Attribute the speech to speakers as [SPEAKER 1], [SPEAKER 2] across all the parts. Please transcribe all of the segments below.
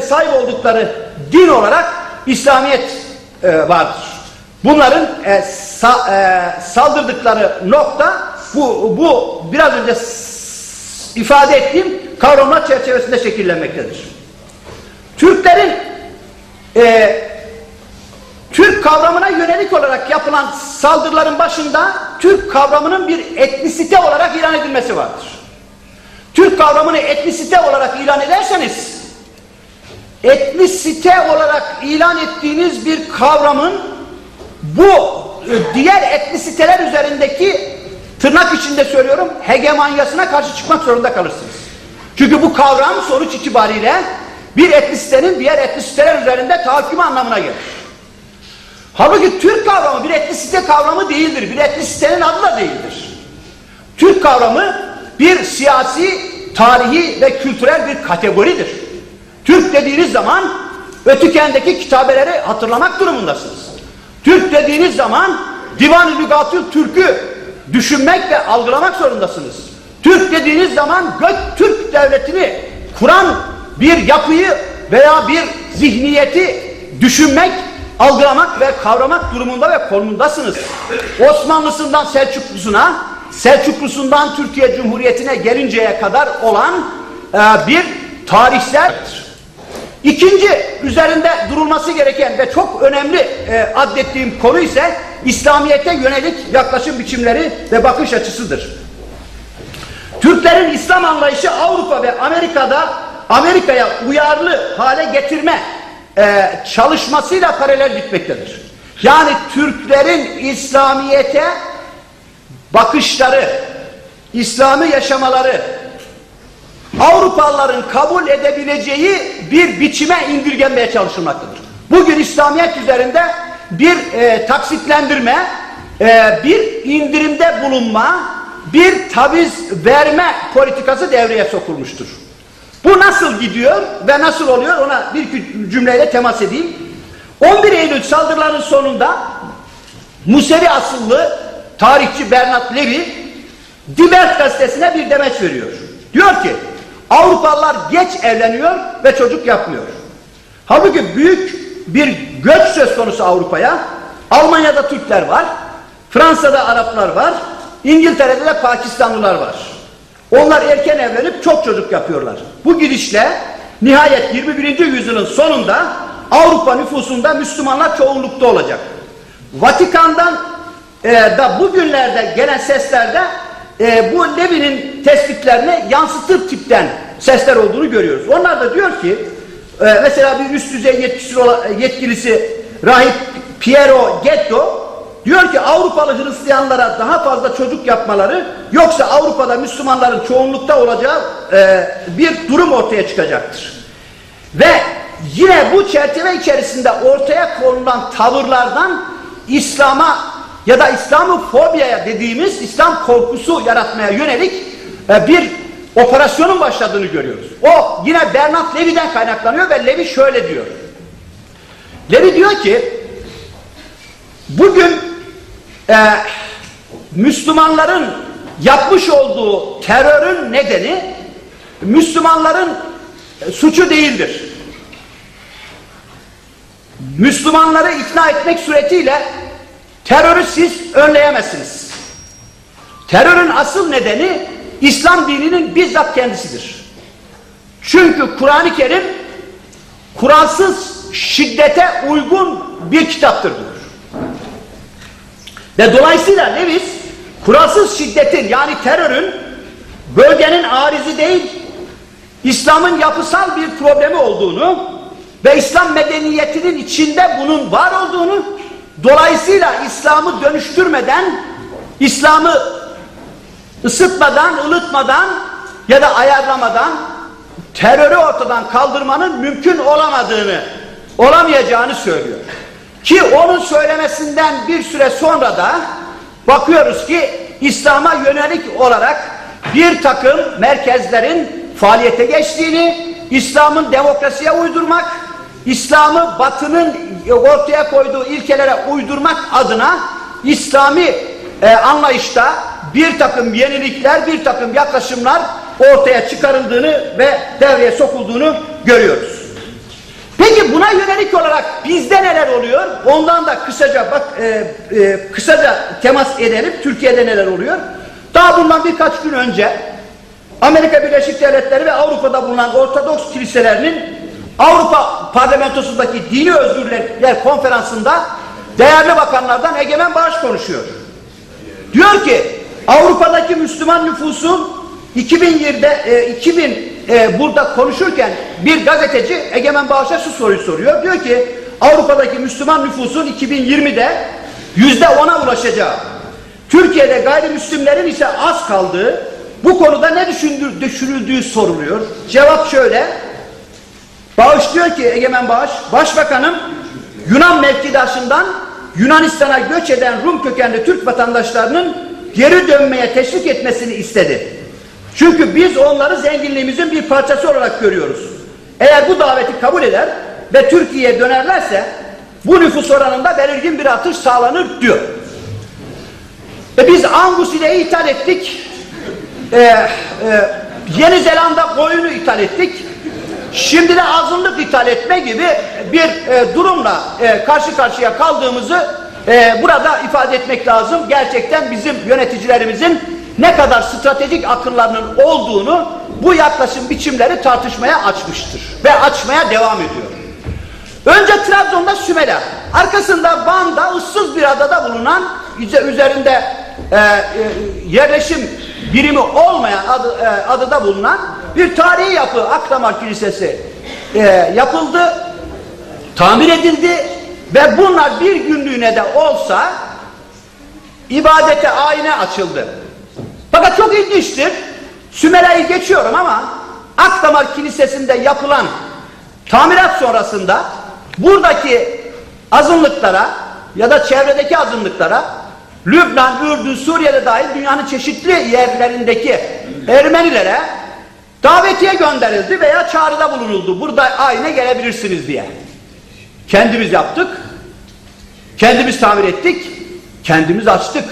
[SPEAKER 1] sahip oldukları din olarak İslamiyet e, vardır. Bunların e, sa- e, saldırdıkları nokta bu, bu biraz önce ifade ettiğim kavramlar çerçevesinde şekillenmektedir. Türklerin e, Türk kavramına yönelik olarak yapılan saldırıların başında Türk kavramının bir etnisite olarak ilan edilmesi vardır. Türk kavramını etnisite olarak ilan ederseniz etnisite olarak ilan ettiğiniz bir kavramın bu e, diğer etnisiteler üzerindeki tırnak içinde söylüyorum hegemonyasına karşı çıkmak zorunda kalırsınız. Çünkü bu kavram sonuç itibariyle bir etnisitenin diğer etnisiteler üzerinde tahakkümü anlamına gelir. Halbuki Türk kavramı bir etnisite kavramı değildir. Bir etnisitenin adı da değildir. Türk kavramı bir siyasi, tarihi ve kültürel bir kategoridir. Türk dediğiniz zaman Ötüken'deki kitabeleri hatırlamak durumundasınız. Türk dediğiniz zaman Divan-ı Lügatül Türk'ü düşünmek ve algılamak zorundasınız. Türk dediğiniz zaman Göktürk devletini kuran bir yapıyı veya bir zihniyeti düşünmek, algılamak ve kavramak durumunda ve konumundasınız. Osmanlısından Selçuklusuna, Selçuklusundan Türkiye Cumhuriyeti'ne gelinceye kadar olan e, bir tarihsel İkinci üzerinde durulması gereken ve çok önemli e, adettiğim konu ise İslamiyet'e yönelik yaklaşım biçimleri ve bakış açısıdır. Türklerin İslam anlayışı Avrupa ve Amerika'da Amerika'ya uyarlı hale getirme e, çalışmasıyla paralel gitmektedir. Yani Türklerin İslamiyet'e bakışları, İslam'ı yaşamaları, Avrupalıların kabul edebileceği bir biçime indirgenmeye çalışılmaktadır. Bugün İslamiyet üzerinde bir e, taksitlendirme, e, bir indirimde bulunma, bir taviz verme politikası devreye sokulmuştur. Bu nasıl gidiyor ve nasıl oluyor ona bir cümleyle temas edeyim. 11 Eylül saldırıların sonunda Musevi asıllı tarihçi Bernard Levy Dibert gazetesine bir demeç veriyor. Diyor ki Avrupalılar geç evleniyor ve çocuk yapmıyor. Halbuki büyük bir göç söz konusu Avrupa'ya. Almanya'da Türkler var, Fransa'da Araplar var, İngiltere'de de Pakistanlılar var. Onlar erken evlenip çok çocuk yapıyorlar. Bu gidişle nihayet 21. yüzyılın sonunda Avrupa nüfusunda Müslümanlar çoğunlukta olacak. Vatikan'dan e, da bugünlerde gelen seslerde e, bu Levi'nin tespitlerini yansıtır tipten sesler olduğunu görüyoruz. Onlar da diyor ki e, mesela bir üst düzey yetkilisi, yetkilisi rahip Piero Getto diyor ki Avrupalı Hristiyanlara daha fazla çocuk yapmaları yoksa Avrupa'da Müslümanların çoğunlukta olacağı e, bir durum ortaya çıkacaktır. Ve yine bu çerçeve içerisinde ortaya konulan tavırlardan İslam'a ya da İslamofobiya dediğimiz İslam korkusu yaratmaya yönelik e, bir operasyonun başladığını görüyoruz. O yine Bernard Levy'den kaynaklanıyor ve Levy şöyle diyor. Levy diyor ki bugün e, Müslümanların yapmış olduğu terörün nedeni Müslümanların e, suçu değildir. Müslümanları ikna etmek suretiyle terörü siz önleyemezsiniz. Terörün asıl nedeni İslam dininin bizzat kendisidir. Çünkü Kur'an-ı Kerim Kur'ansız şiddete uygun bir kitaptır diyor. Ve dolayısıyla Lewis Kur'ansız şiddetin yani terörün bölgenin arizi değil İslam'ın yapısal bir problemi olduğunu ve İslam medeniyetinin içinde bunun var olduğunu dolayısıyla İslam'ı dönüştürmeden İslam'ı ısıtmadan, ılıtmadan ya da ayarlamadan terörü ortadan kaldırmanın mümkün olamadığını, olamayacağını söylüyor. Ki onun söylemesinden bir süre sonra da bakıyoruz ki İslam'a yönelik olarak bir takım merkezlerin faaliyete geçtiğini, İslam'ın demokrasiye uydurmak, İslam'ı batının ortaya koyduğu ilkelere uydurmak adına İslami e, anlayışta bir takım yenilikler, bir takım yaklaşımlar ortaya çıkarıldığını ve devreye sokulduğunu görüyoruz. Ermenik olarak bizde neler oluyor? Ondan da kısaca bak e, e, kısaca temas edelim. Türkiye'de neler oluyor? Daha bundan birkaç gün önce Amerika Birleşik Devletleri ve Avrupa'da bulunan Ortodoks kiliselerinin Avrupa Parlamentosu'ndaki Dini Özgürlükler Konferansı'nda değerli bakanlardan Egemen Bağış konuşuyor. Diyor ki Avrupa'daki Müslüman nüfusun 2020'de e, 2000 e, burada konuşurken bir gazeteci Egemen Bağış'a şu soruyu soruyor. Diyor ki Avrupa'daki Müslüman nüfusun 2020'de yüzde ona ulaşacağı, Türkiye'de gayrimüslimlerin ise az kaldığı, bu konuda ne düşünüldüğü soruluyor. Cevap şöyle. Bağış diyor ki Egemen Bağış, Başbakanım Yunan mevkidaşından Yunanistan'a göç eden Rum kökenli Türk vatandaşlarının geri dönmeye teşvik etmesini istedi. Çünkü biz onları zenginliğimizin bir parçası olarak görüyoruz. Eğer bu daveti kabul eder ve Türkiye'ye dönerlerse bu nüfus oranında belirgin bir artış sağlanır diyor. E biz Angus ile ithal ettik. E, e, Yeni Zelanda koyunu ithal ettik. Şimdi de azınlık ithal etme gibi bir e, durumla e, karşı karşıya kaldığımızı e, burada ifade etmek lazım. Gerçekten bizim yöneticilerimizin ne kadar stratejik akıllarının olduğunu bu yaklaşım biçimleri tartışmaya açmıştır ve açmaya devam ediyor. Önce Trabzon'da Sümela, arkasında Van'da ıssız bir adada bulunan üzerinde e, e, yerleşim birimi olmayan adı, e, adada bulunan bir tarihi yapı Akdamar Kilisesi e, yapıldı, tamir edildi ve bunlar bir günlüğüne de olsa ibadete ayine açıldı. Fakat çok ilginçtir. Sümela'yı geçiyorum ama Akdamar Kilisesi'nde yapılan tamirat sonrasında buradaki azınlıklara ya da çevredeki azınlıklara Lübnan, Ürdün, Suriye'de dahil dünyanın çeşitli yerlerindeki Ermenilere davetiye gönderildi veya çağrıda bulunuldu. Burada ayine gelebilirsiniz diye. Kendimiz yaptık, kendimiz tamir ettik, kendimiz açtık.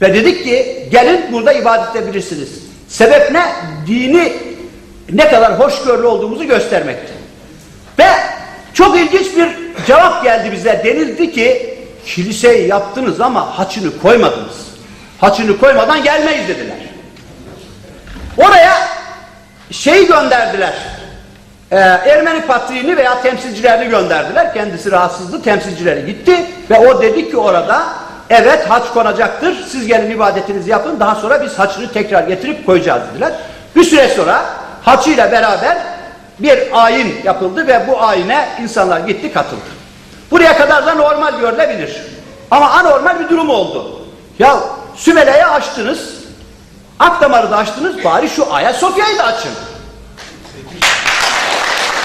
[SPEAKER 1] Ve dedik ki gelin burada ibadet edebilirsiniz. Sebep ne? Dini ne kadar hoşgörülü olduğumuzu göstermekti. Ve çok ilginç bir cevap geldi bize. Denildi ki kiliseyi yaptınız ama haçını koymadınız. Haçını koymadan gelmeyiz dediler. Oraya şey gönderdiler. Ee, Ermeni patriğini veya temsilcilerini gönderdiler. Kendisi rahatsızdı. Temsilcileri gitti ve o dedi ki orada evet haç konacaktır. Siz gelin ibadetinizi yapın. Daha sonra biz haçını tekrar getirip koyacağız dediler. Bir süre sonra haçıyla beraber bir ayin yapıldı ve bu ayine insanlar gitti katıldı. Buraya kadar da normal görülebilir. Ama anormal bir durum oldu. Ya Sümele'yi açtınız, Akdamar'ı da açtınız, bari şu Ayasofya'yı da açın.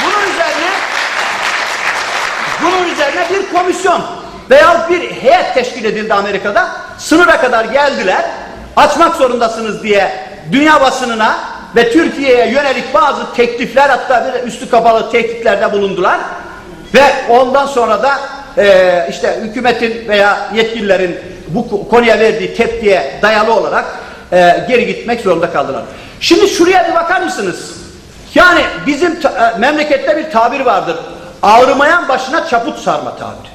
[SPEAKER 1] Bunun üzerine bunun üzerine bir komisyon veya bir heyet teşkil edildi Amerika'da. Sınıra kadar geldiler. Açmak zorundasınız diye dünya basınına ve Türkiye'ye yönelik bazı teklifler hatta bir üstü kapalı tehditlerde bulundular. Ve ondan sonra da e, işte hükümetin veya yetkililerin bu konuya verdiği tepkiye dayalı olarak e, geri gitmek zorunda kaldılar. Şimdi şuraya bir bakar mısınız? Yani bizim e, memlekette bir tabir vardır. Ağrımayan başına çaput sarma tabiri.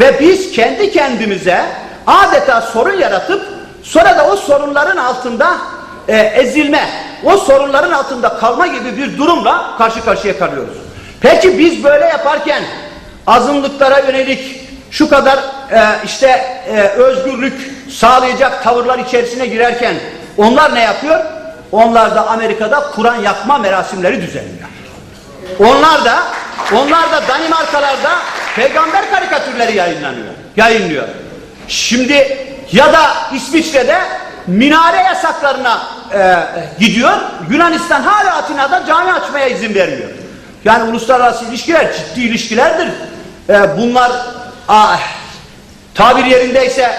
[SPEAKER 1] Ve biz kendi kendimize adeta sorun yaratıp sonra da o sorunların altında e, ezilme, o sorunların altında kalma gibi bir durumla karşı karşıya kalıyoruz. Peki biz böyle yaparken azınlıklara yönelik şu kadar e, işte e, özgürlük sağlayacak tavırlar içerisine girerken onlar ne yapıyor? Onlar da Amerika'da Kur'an yakma merasimleri düzenliyor. Onlar da onlar da Danimarkalarda peygamber karikatürleri yayınlanıyor. Yayınlıyor. Şimdi ya da İsviçre'de minare yasaklarına e, gidiyor. Yunanistan hala Atina'da cami açmaya izin vermiyor. Yani uluslararası ilişkiler ciddi ilişkilerdir. E, bunlar ah, tabir yerindeyse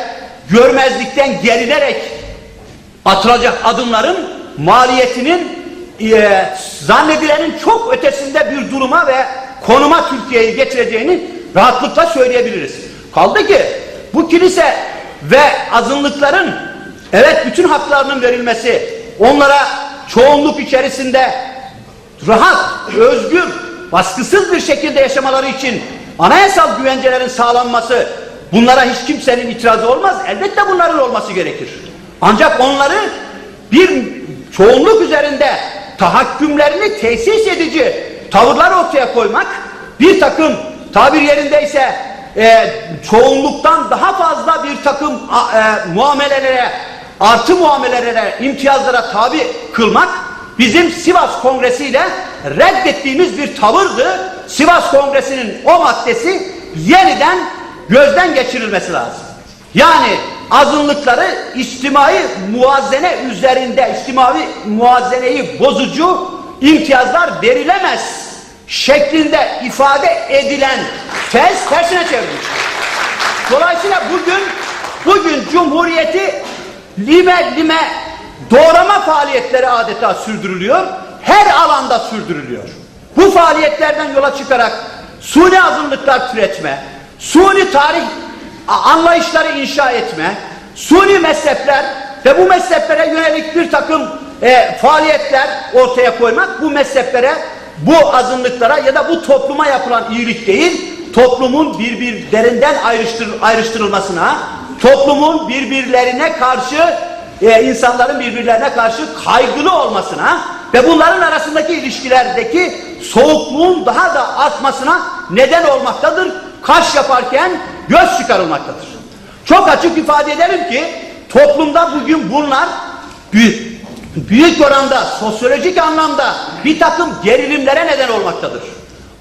[SPEAKER 1] görmezlikten gerilerek atılacak adımların maliyetinin e, zannedilenin çok ötesinde bir duruma ve konuma Türkiye'yi getireceğini rahatlıkla söyleyebiliriz. Kaldı ki bu kilise ve azınlıkların evet bütün haklarının verilmesi, onlara çoğunluk içerisinde rahat, özgür, baskısız bir şekilde yaşamaları için anayasal güvencelerin sağlanması bunlara hiç kimsenin itirazı olmaz. Elbette bunların olması gerekir. Ancak onları bir çoğunluk üzerinde tahakkümlerini tesis edici tavırlar ortaya koymak bir takım tabir yerindeyse e, çoğunluktan daha fazla bir takım e, muamelelere artı muamelelere imtiyazlara tabi kılmak bizim Sivas Kongresi ile reddettiğimiz bir tavırdı. Sivas Kongresi'nin o maddesi yeniden gözden geçirilmesi lazım. Yani azınlıkları içtimai muazzene üzerinde içtimai muazzeneyi bozucu imtiyazlar verilemez şeklinde ifade edilen tez tersine çevrilmiş. Dolayısıyla bugün bugün Cumhuriyeti lime lime doğrama faaliyetleri adeta sürdürülüyor. Her alanda sürdürülüyor. Bu faaliyetlerden yola çıkarak suni azınlıklar türetme, suni tarih anlayışları inşa etme, suni mezhepler ve bu mezheplere yönelik bir takım e, faaliyetler ortaya koymak, bu mezheplere, bu azınlıklara ya da bu topluma yapılan iyilik değil, toplumun birbirlerinden ayrıştır, ayrıştırılmasına, toplumun birbirlerine karşı, e, insanların birbirlerine karşı kaygılı olmasına ve bunların arasındaki ilişkilerdeki soğukluğun daha da artmasına neden olmaktadır. Kaş yaparken göz çıkarılmaktadır. Çok açık ifade edelim ki toplumda bugün bunlar büyük, büyük oranda sosyolojik anlamda bir takım gerilimlere neden olmaktadır.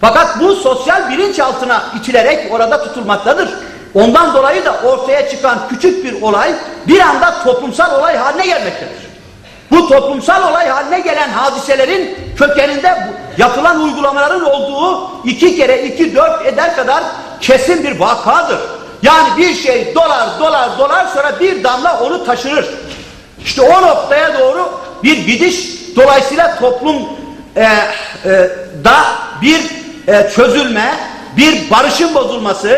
[SPEAKER 1] Fakat bu sosyal bilinçaltına itilerek orada tutulmaktadır. Ondan dolayı da ortaya çıkan küçük bir olay bir anda toplumsal olay haline gelmektedir. Bu toplumsal olay haline gelen hadiselerin kökeninde yapılan uygulamaların olduğu iki kere iki dört eder kadar kesin bir vakadır. Yani bir şey dolar dolar dolar sonra bir damla onu taşırır. İşte o noktaya doğru bir gidiş dolayısıyla toplum e, e, da bir e, çözülme, bir barışın bozulması,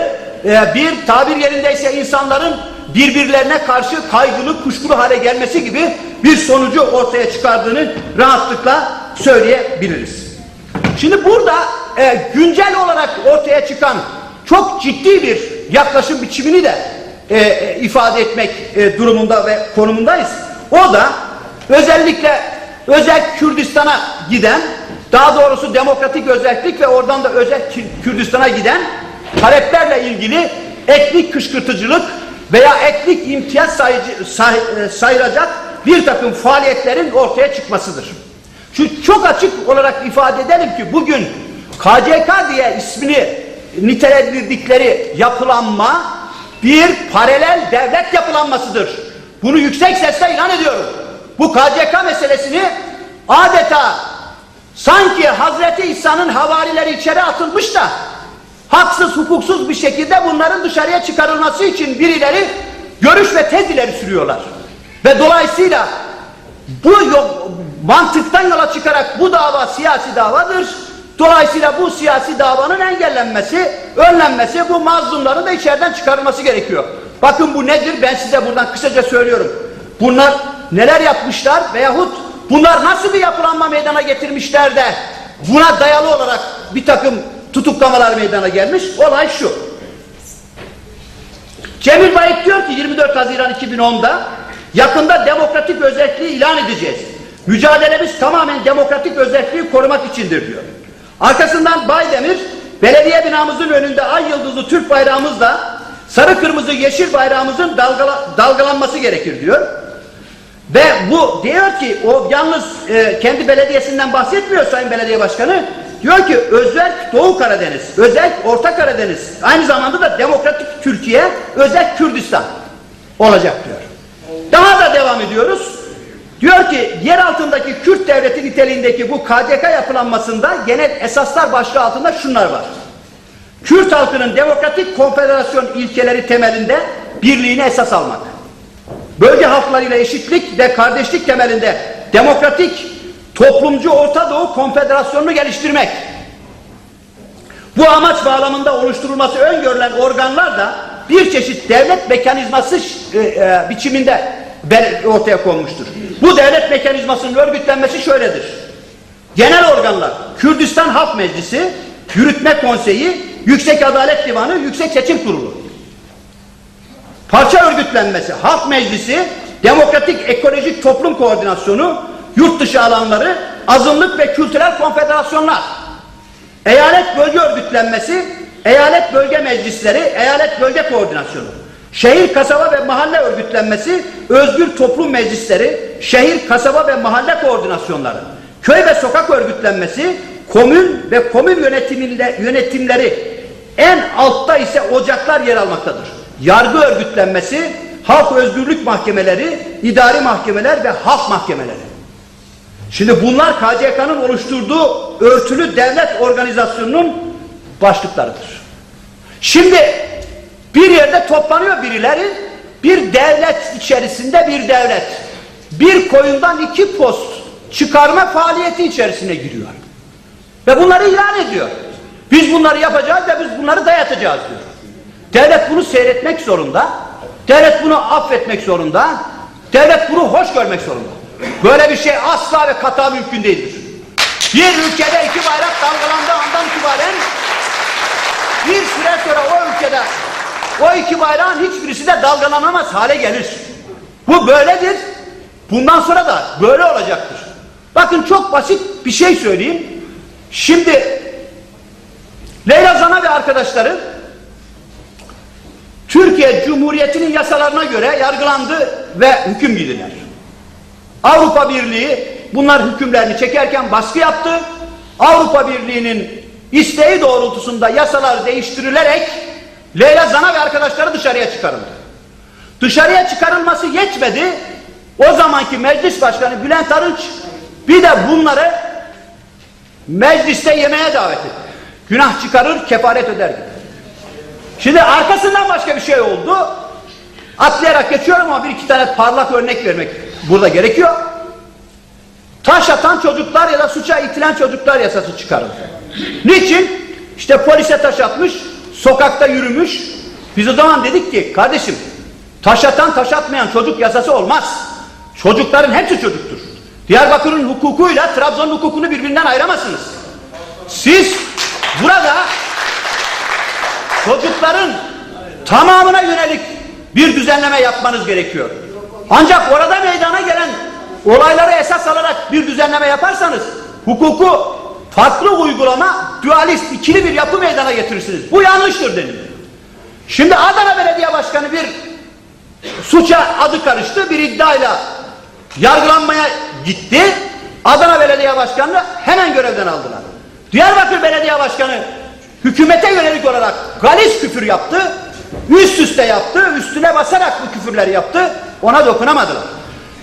[SPEAKER 1] e, bir tabir yerindeyse insanların birbirlerine karşı kaygılı, kuşkulu hale gelmesi gibi bir sonucu ortaya çıkardığını rahatlıkla söyleyebiliriz. Şimdi burada e, güncel olarak ortaya çıkan çok ciddi bir yaklaşım biçimini de e, e, ifade etmek e, durumunda ve konumundayız. O da özellikle özel Kürdistan'a giden, daha doğrusu demokratik özellik ve oradan da özel Kürdistan'a giden taleplerle ilgili etnik kışkırtıcılık veya etnik imtiyaz sayıcı, say, e, sayılacak bir takım faaliyetlerin ortaya çıkmasıdır. Çünkü çok açık olarak ifade edelim ki bugün KCK diye ismini nitelendirdikleri yapılanma bir paralel devlet yapılanmasıdır. Bunu yüksek sesle ilan ediyorum. Bu KCK meselesini adeta sanki Hazreti İsa'nın havarileri içeri atılmış da haksız hukuksuz bir şekilde bunların dışarıya çıkarılması için birileri görüş ve tez ileri sürüyorlar. Ve dolayısıyla bu yok, mantıktan yola çıkarak bu dava siyasi davadır. Dolayısıyla bu siyasi davanın engellenmesi, önlenmesi, bu mazlumların da içeriden çıkarılması gerekiyor. Bakın bu nedir? Ben size buradan kısaca söylüyorum. Bunlar neler yapmışlar veyahut bunlar nasıl bir yapılanma meydana getirmişler de buna dayalı olarak bir takım tutuklamalar meydana gelmiş. Olay şu. Cemil Bayık diyor ki 24 Haziran 2010'da yakında demokratik özelliği ilan edeceğiz. Mücadelemiz tamamen demokratik özelliği korumak içindir diyor. Arkasından Baydemir belediye binamızın önünde ay yıldızlı Türk bayrağımızla sarı kırmızı yeşil bayrağımızın dalgala, dalgalanması gerekir diyor. Ve bu diyor ki o yalnız e, kendi belediyesinden bahsetmiyor Sayın Belediye Başkanı. Diyor ki özel Doğu Karadeniz, özel Orta Karadeniz, aynı zamanda da demokratik Türkiye, özel Kürdistan olacak diyor. Daha da devam ediyoruz. Diyor ki yer altındaki Kürt devleti niteliğindeki bu KCK yapılanmasında genel esaslar başlığı altında şunlar var. Kürt halkının demokratik konfederasyon ilkeleri temelinde birliğini esas almak. Bölge halklarıyla eşitlik ve kardeşlik temelinde demokratik toplumcu Orta Doğu Konfederasyonunu geliştirmek. Bu amaç bağlamında oluşturulması öngörülen organlar da bir çeşit devlet mekanizması e, e, biçiminde ortaya konmuştur. Bu devlet mekanizmasının örgütlenmesi şöyledir. Genel organlar, Kürdistan Halk Meclisi, Yürütme Konseyi, Yüksek Adalet Divanı, Yüksek Seçim Kurulu. Parça örgütlenmesi, halk meclisi, demokratik ekolojik toplum koordinasyonu, yurt dışı alanları, azınlık ve kültürel konfederasyonlar. Eyalet bölge örgütlenmesi, eyalet bölge meclisleri, eyalet bölge koordinasyonu. Şehir, kasaba ve mahalle örgütlenmesi, özgür toplum meclisleri, şehir, kasaba ve mahalle koordinasyonları. Köy ve sokak örgütlenmesi, komün ve komün yönetiminde, yönetimleri. En altta ise ocaklar yer almaktadır. Yargı örgütlenmesi, halk özgürlük mahkemeleri, idari mahkemeler ve halk mahkemeleri. Şimdi bunlar KCK'nın oluşturduğu örtülü devlet organizasyonunun başlıklarıdır. Şimdi bir yerde toplanıyor birileri, bir devlet içerisinde bir devlet, bir koyundan iki post çıkarma faaliyeti içerisine giriyor. Ve bunları ilan ediyor. Biz bunları yapacağız ve biz bunları dayatacağız diyor. Devlet bunu seyretmek zorunda. Devlet bunu affetmek zorunda. Devlet bunu hoş görmek zorunda. Böyle bir şey asla ve kata mümkün değildir. Bir ülkede iki bayrak dalgalandığı andan itibaren bir süre sonra o ülkede o iki bayrağın hiçbirisi de dalgalanamaz hale gelir. Bu böyledir. Bundan sonra da böyle olacaktır. Bakın çok basit bir şey söyleyeyim. Şimdi Leyla Zana ve arkadaşları Türkiye Cumhuriyeti'nin yasalarına göre yargılandı ve hüküm giydiler. Avrupa Birliği bunlar hükümlerini çekerken baskı yaptı. Avrupa Birliği'nin isteği doğrultusunda yasalar değiştirilerek Leyla Zana ve arkadaşları dışarıya çıkarıldı. Dışarıya çıkarılması yetmedi. O zamanki meclis başkanı Bülent Arınç bir de bunları mecliste yemeğe davet etti. Günah çıkarır, kefaret öder gibi. Şimdi arkasından başka bir şey oldu. Atlayarak geçiyorum ama bir iki tane parlak örnek vermek burada gerekiyor. Taş atan çocuklar ya da suça itilen çocuklar yasası çıkarıldı. Niçin? İşte polise taş atmış, sokakta yürümüş. Biz o zaman dedik ki kardeşim taş atan taş atmayan çocuk yasası olmaz. Çocukların hepsi çocuktur. Diyarbakır'ın hukukuyla Trabzon'un hukukunu birbirinden ayıramazsınız. Siz burada çocukların tamamına yönelik bir düzenleme yapmanız gerekiyor. Ancak orada meydana gelen olayları esas alarak bir düzenleme yaparsanız hukuku farklı uygulama, dualist, ikili bir yapı meydana getirirsiniz. Bu yanlıştır denildi. Şimdi Adana Belediye Başkanı bir suça adı karıştı, bir iddiayla yargılanmaya gitti. Adana Belediye Başkanı'nı hemen görevden aldılar. Diyarbakır Belediye Başkanı hükümete yönelik olarak galis küfür yaptı. Üst üste yaptı. Üstüne basarak bu küfürleri yaptı. Ona dokunamadılar.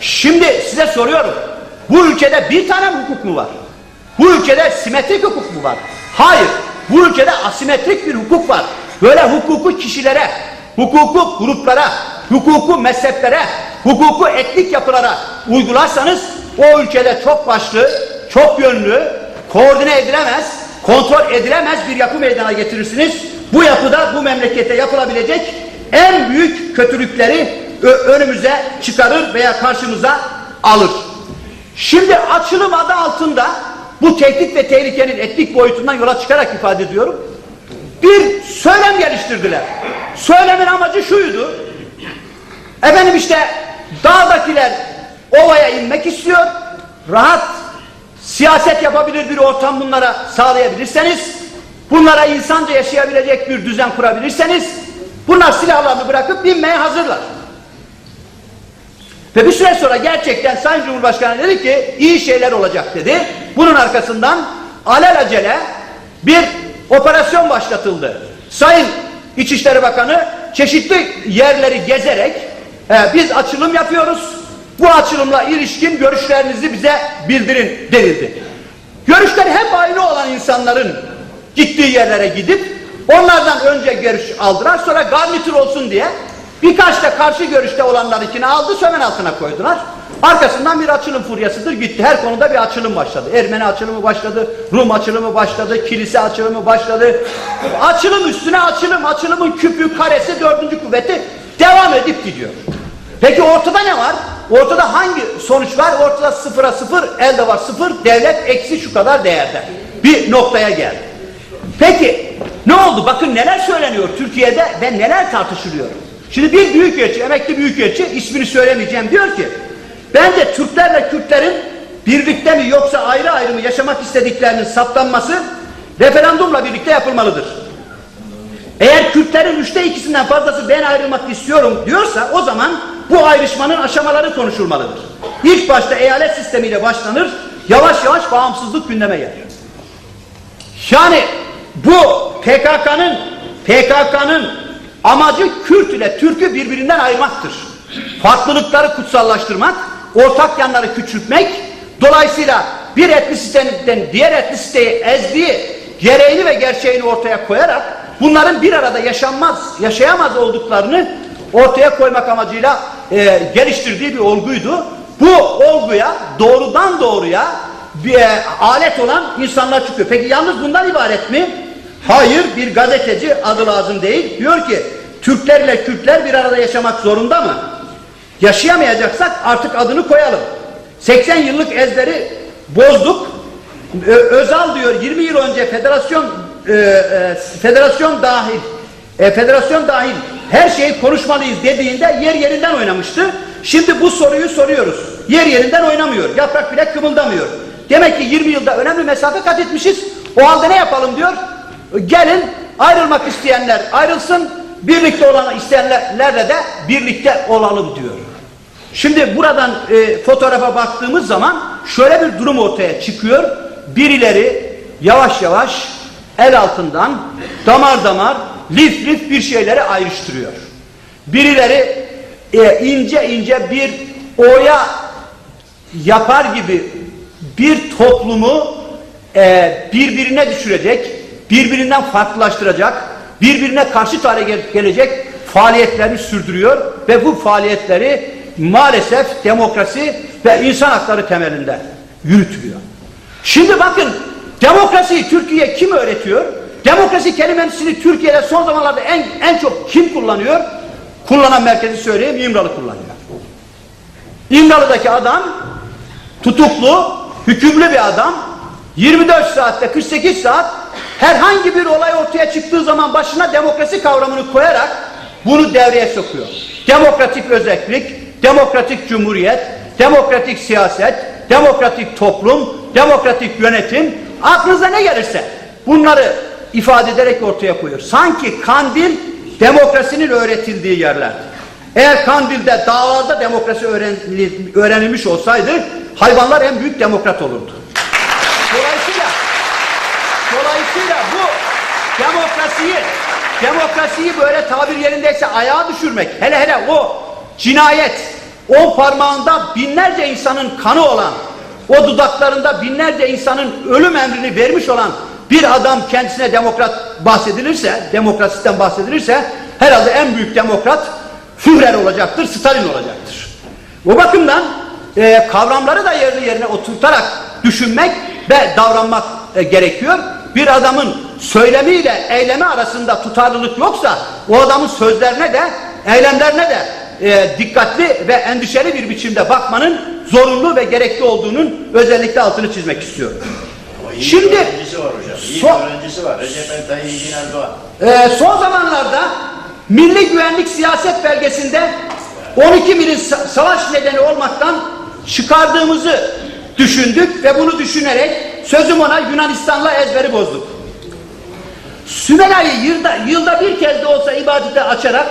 [SPEAKER 1] Şimdi size soruyorum. Bu ülkede bir tane hukuk mu var? Bu ülkede simetrik hukuk mu var? Hayır. Bu ülkede asimetrik bir hukuk var. Böyle hukuku kişilere, hukuku gruplara, hukuku mezheplere, hukuku etnik yapılara uygularsanız o ülkede çok başlı, çok yönlü, koordine edilemez, kontrol edilemez bir yapı meydana getirirsiniz. Bu yapıda bu memlekete yapılabilecek en büyük kötülükleri önümüze çıkarır veya karşımıza alır. Şimdi açılım adı altında bu tehdit ve tehlikenin etnik boyutundan yola çıkarak ifade ediyorum. Bir söylem geliştirdiler. Söylemin amacı şuydu. Efendim işte dağdakiler ovaya inmek istiyor. Rahat siyaset yapabilir bir ortam bunlara sağlayabilirseniz, bunlara insanca yaşayabilecek bir düzen kurabilirseniz, bunlar silahlarını bırakıp binmeye hazırlar. Ve bir süre sonra gerçekten Sayın Cumhurbaşkanı dedi ki iyi şeyler olacak dedi. Bunun arkasından alelacele bir operasyon başlatıldı. Sayın İçişleri Bakanı çeşitli yerleri gezerek e, biz açılım yapıyoruz. Bu açılımla ilişkin görüşlerinizi bize bildirin denildi. Görüşleri hep aynı olan insanların gittiği yerlere gidip onlardan önce görüş aldılar sonra garnitür olsun diye birkaç da karşı görüşte olanlarınkini aldı sömen altına koydular. Arkasından bir açılım furyasıdır gitti. Her konuda bir açılım başladı. Ermeni açılımı başladı, Rum açılımı başladı, kilise açılımı başladı. Açılım üstüne açılım, açılımın küpü, karesi, dördüncü kuvveti devam edip gidiyor. Peki ortada ne var? Ortada hangi sonuç var? Ortada sıfıra sıfır, elde var sıfır, devlet eksi şu kadar değerde. Bir noktaya geldi. Peki ne oldu? Bakın neler söyleniyor Türkiye'de ve neler tartışılıyor. Şimdi bir büyükelçi, emekli büyükelçi ismini söylemeyeceğim diyor ki ben de Türklerle Kürtlerin birlikte mi yoksa ayrı ayrı mı yaşamak istediklerinin saptanması referandumla birlikte yapılmalıdır. Eğer Kürtlerin üçte ikisinden fazlası ben ayrılmak istiyorum diyorsa o zaman bu ayrışmanın aşamaları konuşulmalıdır. İlk başta eyalet sistemiyle başlanır, yavaş yavaş bağımsızlık gündeme gelir. Yani bu PKK'nın PKK'nın amacı Kürt ile Türk'ü birbirinden ayırmaktır. Farklılıkları kutsallaştırmak, ortak yanları küçültmek, dolayısıyla bir etnisiteden diğer etnisiteyi ezdiği gereğini ve gerçeğini ortaya koyarak bunların bir arada yaşanmaz, yaşayamaz olduklarını ortaya koymak amacıyla e, geliştirdiği bir olguydu. Bu olguya doğrudan doğruya bir e, alet olan insanlar çıkıyor. Peki yalnız bundan ibaret mi? Hayır, bir gazeteci adı lazım değil. Diyor ki Türkler ile Kürtler bir arada yaşamak zorunda mı? Yaşayamayacaksak artık adını koyalım. 80 yıllık ezberi bozduk. Ö- Özal diyor 20 yıl önce federasyon e, e, federasyon dahil e, federasyon dahil her şeyi konuşmalıyız dediğinde yer yerinden oynamıştı. Şimdi bu soruyu soruyoruz. Yer yerinden oynamıyor. Yaprak bile kımıldamıyor. Demek ki 20 yılda önemli mesafe kat etmişiz. O halde ne yapalım diyor. Gelin ayrılmak isteyenler ayrılsın. Birlikte olan isteyenlerle de birlikte olalım diyor. Şimdi buradan e, fotoğrafa baktığımız zaman şöyle bir durum ortaya çıkıyor. Birileri yavaş yavaş el altından damar damar lif lif bir şeyleri ayrıştırıyor. Birileri e, ince ince bir oya yapar gibi bir toplumu e, birbirine düşürecek, birbirinden farklılaştıracak, birbirine karşı hale gel- gelecek faaliyetlerini sürdürüyor ve bu faaliyetleri maalesef demokrasi ve insan hakları temelinde yürütülüyor. Şimdi bakın demokrasiyi Türkiye kim öğretiyor? Demokrasi kelimesini Türkiye'de son zamanlarda en, en çok kim kullanıyor? Kullanan merkezi söyleyeyim İmralı kullanıyor. İmralı'daki adam tutuklu, hükümlü bir adam 24 saatte 48 saat herhangi bir olay ortaya çıktığı zaman başına demokrasi kavramını koyarak bunu devreye sokuyor. Demokratik özellik, demokratik cumhuriyet, demokratik siyaset, demokratik toplum, demokratik yönetim aklınıza ne gelirse bunları ifade ederek ortaya koyuyor. Sanki Kandil demokrasinin öğretildiği yerler. Eğer Kandil'de dağlarda demokrasi öğrenilmiş olsaydı hayvanlar en büyük demokrat olurdu. Dolayısıyla dolayısıyla bu demokrasiyi demokrasiyi böyle tabir yerindeyse ayağa düşürmek hele hele o cinayet o parmağında binlerce insanın kanı olan o dudaklarında binlerce insanın ölüm emrini vermiş olan bir adam kendisine demokrat bahsedilirse demokrasisten bahsedilirse herhalde en büyük demokrat Führer olacaktır, Stalin olacaktır. Bu bakımdan e, kavramları da yerli yerine oturtarak düşünmek ve davranmak e, gerekiyor. Bir adamın söylemiyle eylemi arasında tutarlılık yoksa o adamın sözlerine de eylemlerine de e, dikkatli ve endişeli bir biçimde bakmanın zorunlu ve gerekli olduğunun özellikle altını çizmek istiyorum.
[SPEAKER 2] İyi
[SPEAKER 1] Şimdi-
[SPEAKER 2] bir öğrencisi var hocam. İyi
[SPEAKER 1] So-
[SPEAKER 2] bir öğrencisi var. Recep Tayyip Erdoğan.
[SPEAKER 1] Ee, son zamanlarda Milli Güvenlik Siyaset Belgesi'nde 12 milin sa- savaş nedeni olmaktan çıkardığımızı düşündük ve bunu düşünerek sözüm ona Yunanistan'la ezberi bozduk. Sümela'yı yılda, yılda bir kez de olsa ibadete açarak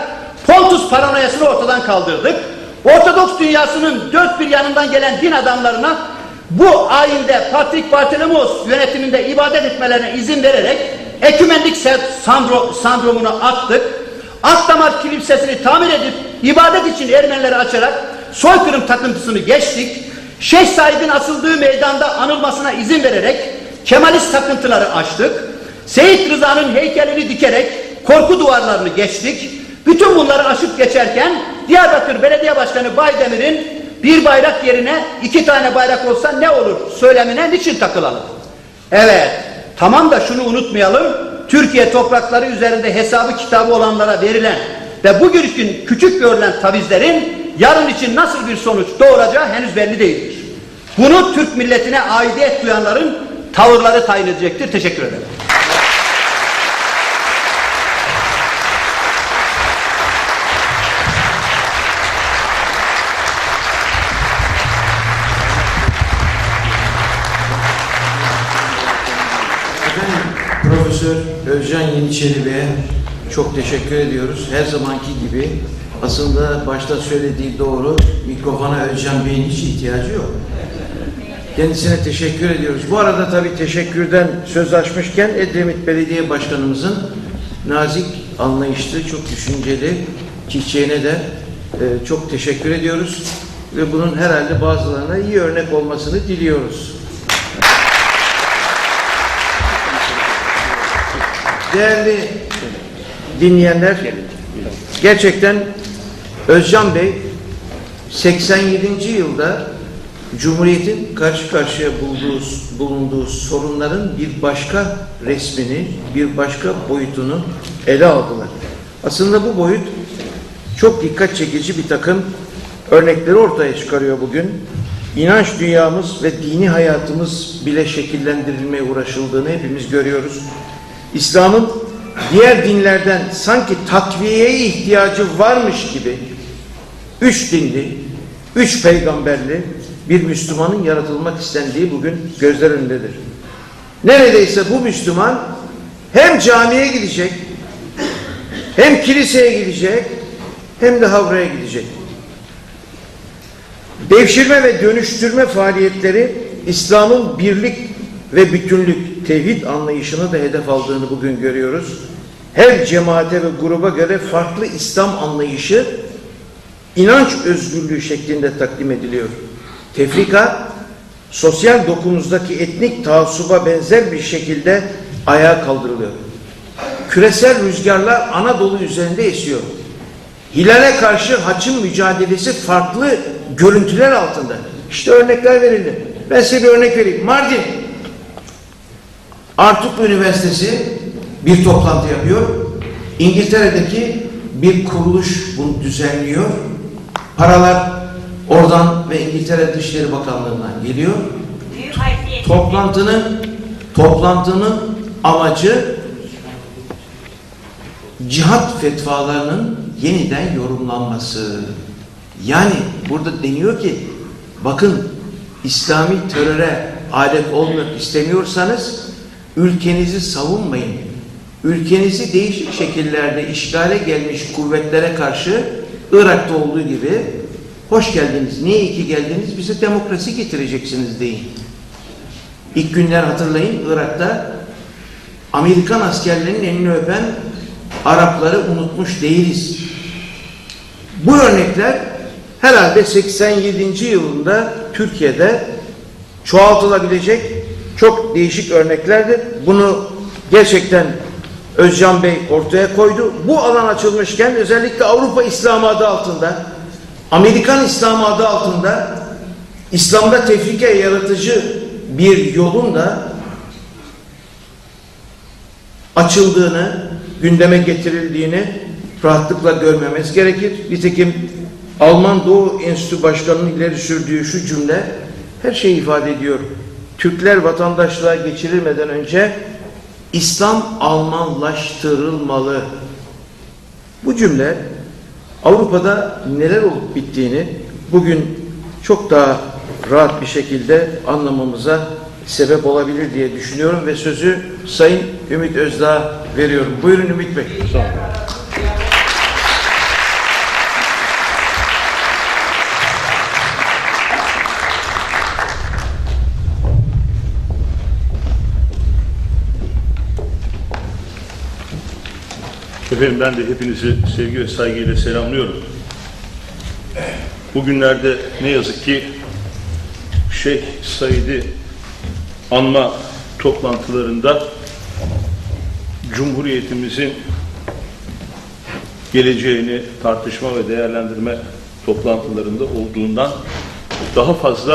[SPEAKER 1] Pontus paranoyasını ortadan kaldırdık. Ortodoks dünyasının dört bir yanından gelen din adamlarına bu ayinde Patrik Bartolomos yönetiminde ibadet etmelerine izin vererek ekümenlik sandro, sandromunu attık. Akdamar kilisesini tamir edip ibadet için Ermenileri açarak soykırım takıntısını geçtik. Şeyh Said'in asıldığı meydanda anılmasına izin vererek Kemalist takıntıları açtık. Seyit Rıza'nın heykelini dikerek korku duvarlarını geçtik. Bütün bunları aşıp geçerken Diyarbakır Belediye Başkanı Baydemir'in bir bayrak yerine iki tane bayrak olsa ne olur söylemine niçin takılalım? Evet, tamam da şunu unutmayalım. Türkiye toprakları üzerinde hesabı kitabı olanlara verilen ve bugün küçük görülen tavizlerin yarın için nasıl bir sonuç doğuracağı henüz belli değildir. Bunu Türk milletine aidiyet duyanların tavırları tayin edecektir. Teşekkür ederim.
[SPEAKER 3] Profesör Özcan Yeniçeri Bey'e çok teşekkür ediyoruz. Her zamanki gibi aslında başta söylediği doğru mikrofona Özcan Bey'in hiç ihtiyacı yok. Kendisine teşekkür ediyoruz. Bu arada tabii teşekkürden söz açmışken Edremit Belediye Başkanımızın nazik, anlayışlı, çok düşünceli çiçeğine de e, çok teşekkür ediyoruz. Ve bunun herhalde bazılarına iyi örnek olmasını diliyoruz. Değerli dinleyenler, gerçekten Özcan Bey 87. yılda Cumhuriyet'in karşı karşıya bulduğu, bulunduğu sorunların bir başka resmini, bir başka boyutunu ele aldılar. Aslında bu boyut çok dikkat çekici bir takım örnekleri ortaya çıkarıyor bugün. İnanç dünyamız ve dini hayatımız bile şekillendirilmeye uğraşıldığını hepimiz görüyoruz. İslam'ın diğer dinlerden sanki takviyeye ihtiyacı varmış gibi üç dinli, üç peygamberli bir Müslümanın yaratılmak istendiği bugün gözler önündedir. Neredeyse bu Müslüman hem camiye gidecek, hem kiliseye gidecek, hem de havraya gidecek. Devşirme ve dönüştürme faaliyetleri İslam'ın birlik ve bütünlük, tevhid anlayışını da hedef aldığını bugün görüyoruz. Her cemaate ve gruba göre farklı İslam anlayışı inanç özgürlüğü şeklinde takdim ediliyor. Tefrika, sosyal dokunuzdaki etnik taassuba benzer bir şekilde ayağa kaldırılıyor. Küresel rüzgarlar Anadolu üzerinde esiyor. Hilale karşı haçın mücadelesi farklı görüntüler altında. İşte örnekler verildi. Ben size bir örnek vereyim. Mardin Artuk Üniversitesi bir toplantı yapıyor. İngiltere'deki bir kuruluş bunu düzenliyor. Paralar oradan ve İngiltere Dışişleri Bakanlığı'ndan geliyor. Toplantının toplantının amacı cihat fetvalarının yeniden yorumlanması. Yani burada deniyor ki bakın İslami teröre alet olmak istemiyorsanız ülkenizi savunmayın. Ülkenizi değişik şekillerde işgale gelmiş kuvvetlere karşı Irak'ta olduğu gibi hoş geldiniz, niye iki geldiniz, bize demokrasi getireceksiniz deyin. İlk günler hatırlayın Irak'ta Amerikan askerlerinin elini öpen Arapları unutmuş değiliz. Bu örnekler herhalde 87. yılında Türkiye'de çoğaltılabilecek çok değişik örneklerdir. Bunu gerçekten Özcan Bey ortaya koydu. Bu alan açılmışken özellikle Avrupa İslamı adı altında, Amerikan İslamı adı altında İslam'da tefrike yaratıcı bir yolun da açıldığını, gündeme getirildiğini rahatlıkla görmemiz gerekir. Nitekim Alman Doğu Enstitü Başkanı'nın ileri sürdüğü şu cümle her şeyi ifade ediyor. Türkler vatandaşlığa geçirilmeden önce İslam Almanlaştırılmalı. Bu cümle Avrupa'da neler olup bittiğini bugün çok daha rahat bir şekilde anlamamıza sebep olabilir diye düşünüyorum ve sözü Sayın Ümit Özdağ'a veriyorum. Buyurun Ümit Bey.
[SPEAKER 4] Efendim ben de hepinizi sevgi ve saygıyla selamlıyorum. Bugünlerde ne yazık ki Şeyh Said'i anma toplantılarında Cumhuriyetimizin geleceğini tartışma ve değerlendirme toplantılarında olduğundan daha fazla